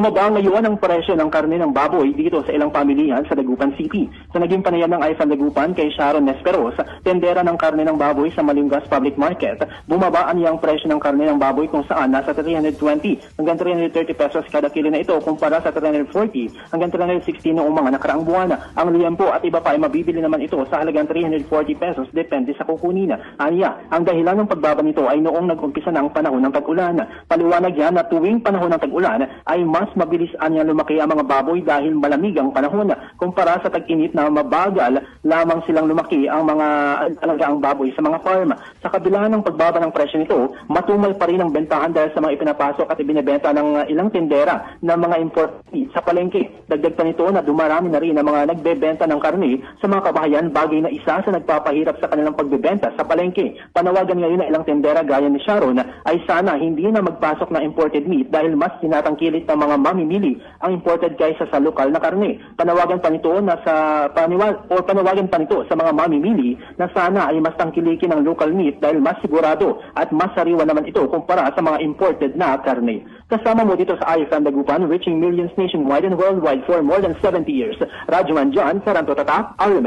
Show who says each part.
Speaker 1: Mababa ngayon ang presyo ng karne ng baboy dito sa ilang pamilihan sa Dagupan City. Sa naging panayam ng IFAN Dagupan kay Sharon Nesperos, tendera ng karne ng baboy sa Malingas Public Market, bumaba ang presyo ng karne ng baboy kung saan nasa 320 hanggang 330 pesos kada kilo na ito kumpara sa 340 hanggang 360 noong mga nakaraang buwan. Ang liyempo at iba pa ay mabibili naman ito sa halagang 340 pesos depende sa kukunin. Anya, ang dahilan ng pagbaba nito ay noong nag-umpisa na ang panahon ng tag-ulan. Paliwanag yan na tuwing panahon ng tag-ulan ay mas mabilis anya lumaki ang mga baboy dahil malamig ang panahon kumpara sa tag-init na mabagal lamang silang lumaki ang mga alaga ang baboy sa mga farm. Sa kabila ng pagbaba ng presyo nito, matumal pa rin ang bentahan dahil sa mga ipinapasok at ibinebenta ng uh, ilang tindera ng mga import sa palengke. Dagdag pa nito na dumarami na rin ang mga nagbebenta ng karne sa mga kabahayan bagay na isa sa nagpapahirap sa kanilang pagbebenta sa palengke. Panawagan ngayon ng ilang tindera gaya ni Sharon ay sana hindi na magpasok ng imported meat dahil mas tinatangkilik ng mga mamimili ang imported kaysa sa lokal na karne. Panawagan pa nito na sa paniwag o panawagan pa nito sa mga mamimili na sana ay mas tangkilikin ang local meat dahil mas sigurado at mas sariwa naman ito kumpara sa mga imported na karne. Kasama mo dito sa IFM Dagupan, reaching millions nationwide and worldwide for more than 70 years. Radyo Man John, Saranto Tatak, RMN.